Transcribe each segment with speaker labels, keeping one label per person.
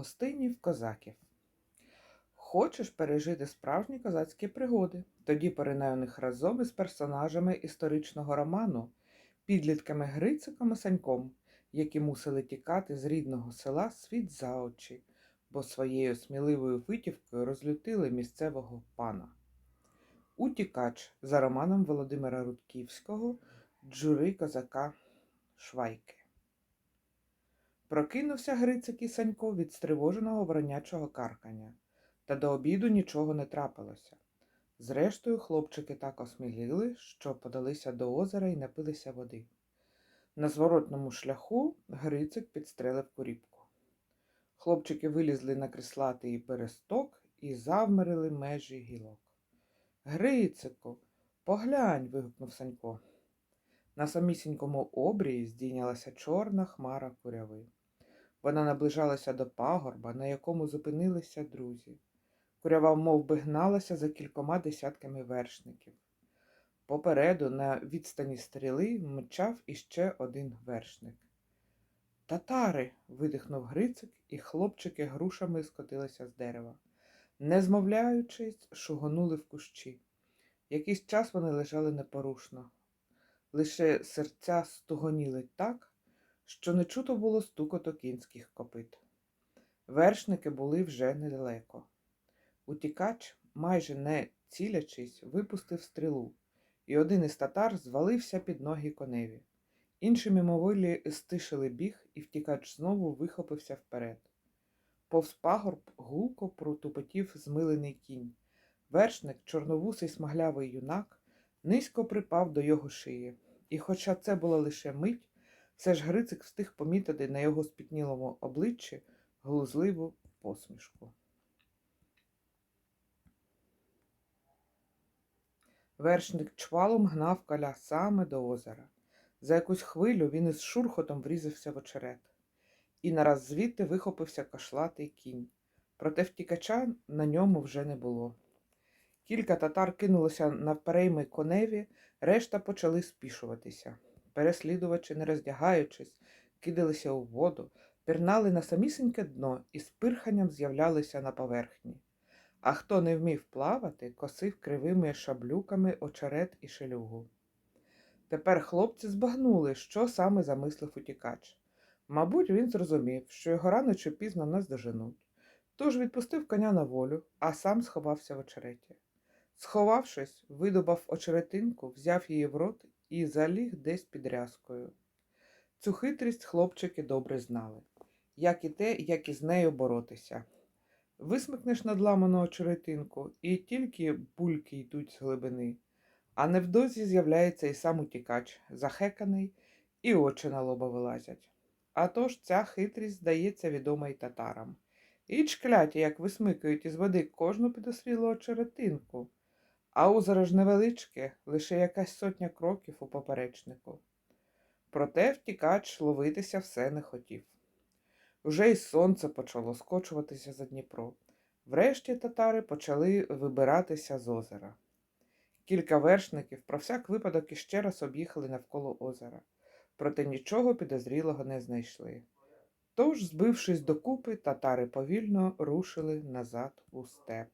Speaker 1: Гостинів козаків. Хочеш пережити справжні козацькі пригоди? Тоді поринай у них разом із персонажами історичного роману, підлітками Грициком і Саньком, які мусили тікати з рідного села світ за очі, бо своєю сміливою витівкою розлютили місцевого пана. Утікач за романом Володимира Рудківського Джури козака Швайки. Прокинувся Грицик і Санько від стривоженого воронячого каркання, та до обіду нічого не трапилося. Зрештою, хлопчики так осміліли, що подалися до озера і напилися води. На зворотному шляху Грицик підстрелив куріпку. Хлопчики вилізли на крислатий бересток і завмерили межі гілок. Грицику, поглянь. вигукнув Санько. На самісінькому обрії здійнялася чорна хмара куряви. Вона наближалася до пагорба, на якому зупинилися друзі. Курява мов би, гналася за кількома десятками вершників. Попереду, на відстані стріли, мчав іще один вершник. Татари. видихнув Грицик, і хлопчики грушами скотилися з дерева. Не змовляючись, шугонули в кущі. Якийсь час вони лежали непорушно. Лише серця стугоніли так, що не чуто було стукоту кінських копит. Вершники були вже недалеко. Утікач, майже не цілячись, випустив стрілу, і один із татар звалився під ноги коневі. Інші мимоволі стишили біг, і втікач знову вихопився вперед. Повз пагорб гулко протупотів змилений кінь. Вершник, чорновусий смаглявий юнак, низько припав до його шиї, і, хоча це була лише мить, все ж Грицик встиг помітити на його спітнілому обличчі глузливу посмішку. Вершник чвалом гнав каля саме до озера. За якусь хвилю він із шурхотом врізався в очерет, і нараз звідти вихопився кашлатий кінь. Проте втікача на ньому вже не було. Кілька татар кинулося навперейми коневі, решта почали спішуватися. Переслідувачі, не роздягаючись, кидалися у воду, пірнали на самісіньке дно і з пирханням з'являлися на поверхні. А хто не вмів плавати, косив кривими шаблюками очерет і шелюгу. Тепер хлопці збагнули, що саме замислив утікач. Мабуть, він зрозумів, що його рано чи пізно наздоженуть. Тож відпустив коня на волю, а сам сховався в очереті. Сховавшись, видобав очеретинку, взяв її в рот і заліг десь під рязкою. Цю хитрість хлопчики добре знали, як і те, як із нею боротися. Висмикнеш надламану очеретинку, і тільки бульки йдуть з глибини, а невдовзі з'являється і сам утікач, захеканий, і очі на лоба вилазять. А тож ця хитрість здається відома й татарам. І чкляті, як висмикають із води кожну підозрілу очеретинку, а озеро ж невеличке, лише якась сотня кроків у поперечнику. Проте втікач ловитися все не хотів. Уже й сонце почало скочуватися за Дніпро. Врешті татари почали вибиратися з озера. Кілька вершників про всяк випадок іще раз об'їхали навколо озера, проте нічого підозрілого не знайшли. Тож, збившись докупи, татари повільно рушили назад у степ.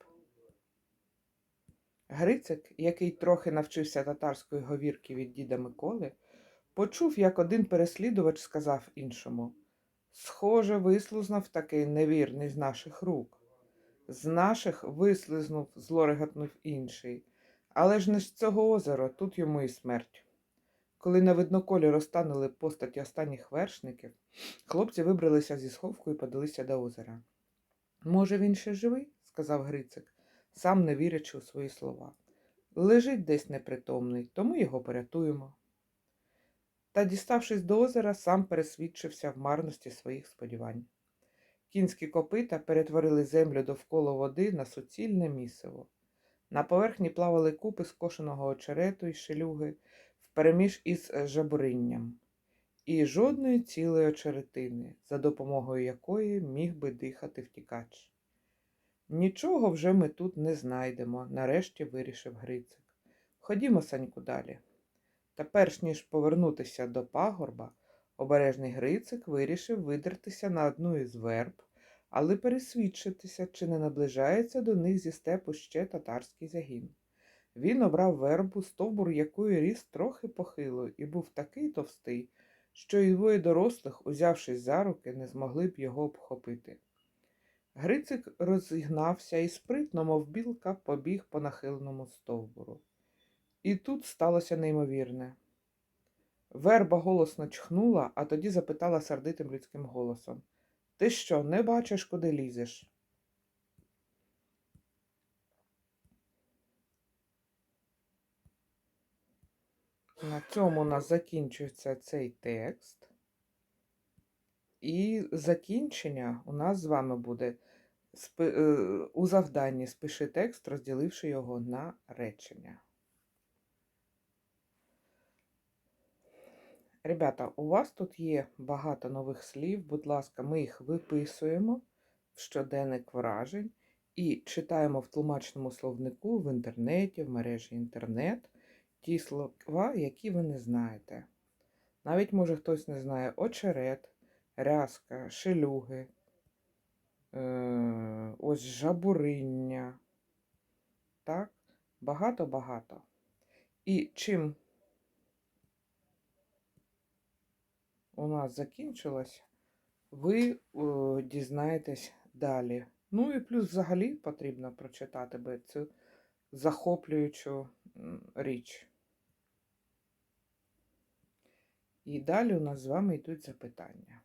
Speaker 1: Грицик, який трохи навчився татарської говірки від діда Миколи, почув, як один переслідувач сказав іншому Схоже, вислузнув такий невірний з наших рук. З наших вислизнув, зло реготнув інший. Але ж не з цього озера, тут йому і смерть. Коли на видноколі розтанули постаті останніх вершників, хлопці вибралися зі сховку і подалися до озера. Може, він ще живий? сказав Грицик, сам не вірячи у свої слова. Лежить десь непритомний, тому його порятуємо. Та, діставшись до озера, сам пересвідчився в марності своїх сподівань. Кінські копита перетворили землю довкола води на суцільне місиво. На поверхні плавали купи скошеного очерету й шелюги впереміж із жабуринням, і жодної цілої очеретини, за допомогою якої міг би дихати втікач. Нічого вже ми тут не знайдемо, нарешті вирішив Грицик. Ходімо, Саньку, далі. Та перш ніж повернутися до пагорба, обережний Грицик вирішив видертися на одну із верб, але пересвідчитися, чи не наближається до них зі степу ще татарський загін. Він обрав вербу, стовбур якої ріс трохи похило, і був такий товстий, що й двоє дорослих, узявшись за руки, не змогли б його обхопити. Грицик розігнався і спритно, мов білка, побіг по нахиленому стовбуру. І тут сталося неймовірне. Верба голосно чхнула, а тоді запитала сердитим людським голосом Ти що, не бачиш, куди лізеш? На цьому у нас закінчується цей текст. І закінчення у нас з вами буде е, у завданні спиши текст, розділивши його на речення. Ребята, у вас тут є багато нових слів. Будь ласка, ми їх виписуємо в щоденник вражень і читаємо в тлумачному словнику в інтернеті, в мережі інтернет ті слова, які ви не знаєте. Навіть, може, хтось не знає очерет, рязка, шелюги, е, ось жабуриння. Так, багато-багато. І чим у нас закінчилось, ви о, дізнаєтесь далі. Ну і плюс взагалі потрібно прочитати би цю захоплюючу річ. І далі у нас з вами йдуть запитання.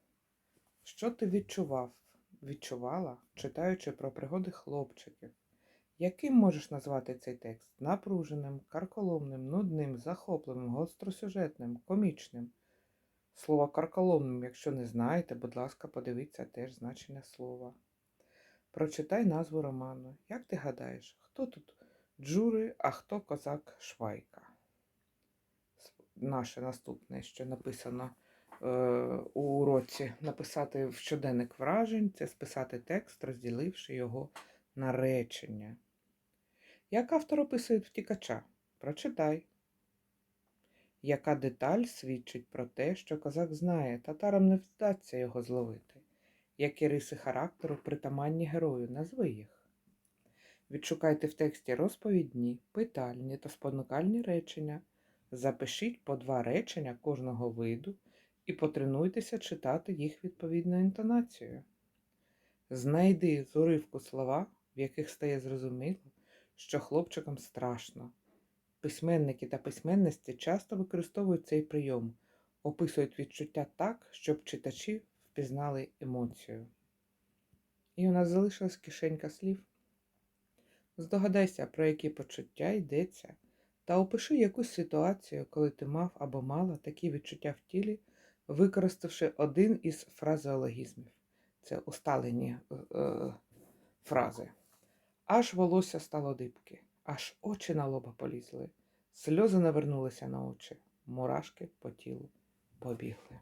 Speaker 1: Що ти відчував, відчувала, читаючи про пригоди хлопчиків? Яким можеш назвати цей текст? Напруженим, карколомним, нудним, захопливим, гостросюжетним, комічним? Слово карколомним, якщо не знаєте, будь ласка, подивіться теж значення слова. Прочитай назву роману. Як ти гадаєш, хто тут Джури, а хто козак Швайка? Наше наступне, що написано у уроці, написати в щоденник вражень, це списати текст, розділивши його на речення. Як автор описує втікача? Прочитай. Яка деталь свідчить про те, що козак знає, татарам не вдасться його зловити? Які риси характеру притаманні герою? Назви їх. Відшукайте в тексті розповідні, питальні та спонукальні речення. Запишіть по два речення кожного виду і потренуйтеся читати їх відповідною інтонацією. Знайди з слова, в яких стає зрозуміло, що хлопчикам страшно. Письменники та письменниці часто використовують цей прийом, описують відчуття так, щоб читачі впізнали емоцію. І у нас залишилась кишенька слів. Здогадайся, про які почуття йдеться, та опиши якусь ситуацію, коли ти мав або мала такі відчуття в тілі, використавши один із фразеологізмів. Це усталені е, е, фрази. Аж волосся стало дибки, аж очі на лоба полізли, сльози навернулися на очі, мурашки по тілу побігли.